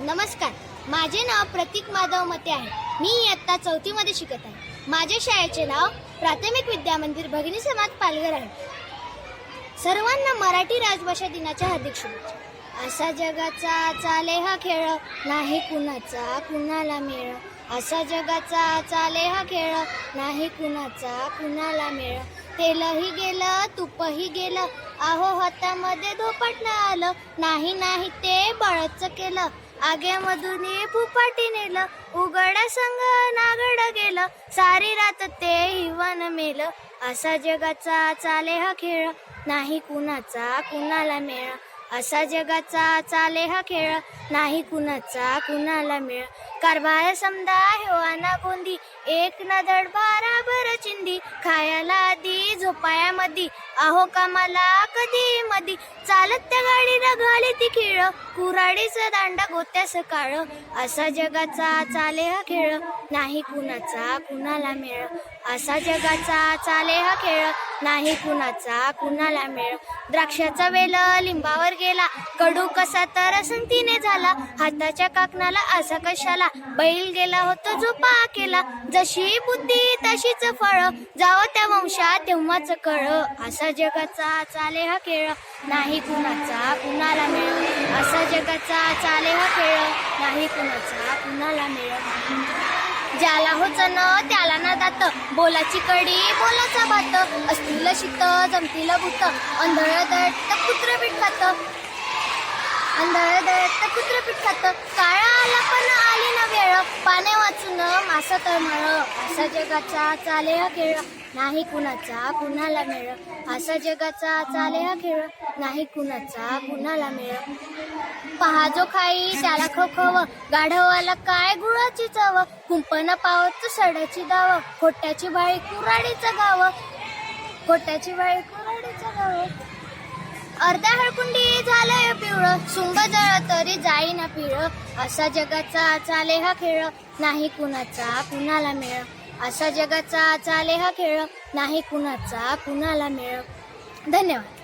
नमस्कार. माझे नाव प्रतीक माधव मते आहे. मी इयत्ता चौथीमध्ये शिकत आहे. माझ्या शाळेचे नाव प्राथमिक विद्यामंदिर भगिनी समाज पालघर आहे. सर्वांना मराठी राजभाषा दिनाच्या हार्दिक शुभेच्छा. असा जगाचा चाले हा खेळ नाही कुणाचा कुणाला मेळ. असा जगाचा चाले हा खेळ नाही कुणाचा कुणाला मेळ. तेलही गेलं तुपही गेलं. आहो हातामध्ये धोपटणं आलं नाही नाही ते बळच केलं. आगेमधून फुपाटी नेलं उघडा संग नागड गेलं सारी रात ते हिवन मेलं. असा जगाचा चाले हा खेळ नाही कुणाचा कुणाला मेळ. असा जगाचा चाले हा खेळ नाही कुणाचा कुणाला मेळ. कारभार समजा हेवाना गोंदी एक ना धड चिंदी. खायला आधी झोपायामधी आहो कामाला कधी मधी चालत त्या गाडीला घाली ती खेळ. कुराडीचा दांडा गोत्या काळ. असा जगाचा चाले हा खेळ. नाही कुणाचा कुणाला मेळ. असा जगाचा चाले हा खेळ. नाही कुणाचा कुणाला मेळ. द्राक्षाचा वेल लिंबावर गेला. कडू कसा तर संतीने झाला. हाताच्या काकणाला असा कशाला? बैल गेला होता झोपा केला जशी बुद्धी तशीच फळ. जावं त्या वंशात तेव्हाच कळ. असा जगाचा चाले हा खेळ. नाही कुणाचा कुणाला मिळ. असा जगाचा चाले हा खेळ. नाही कुणाचा कुणाला मिळ. ज्याला होच न त्याला ना दात बोलाची कडी बोलाचा भात असतील शीत जमतील भूत. अंधळ दळत कुत्र पीठ खात अंधळ दळत कुत्र पीठ खात काळा असं मास तळमळ असा जगाचा चाले हा खेळ नाही कुणाचा कुणाला मिळ असा जगाचा चाले हा खेळ नाही कुणाचा कुणाला मिळ पहा जो खाई त्याला खव गाढवाला काय गुळाची चव कुंपण पावत सड्याची दाव खोट्याची बाळी कुराडीचं गाव खोट्याची बाळी कुराडीचं गाव. अर्ध्या हळकुंडी झालंय पिवळं. सुंब जळ तरी जाईना पिळ. असा जगाचा चाले हा खेळ. नाही कुणाचा कुणाला मिळ. असा जगाचा चाले हा खेळ. नाही कुणाचा कुणाला मिळ. धन्यवाद.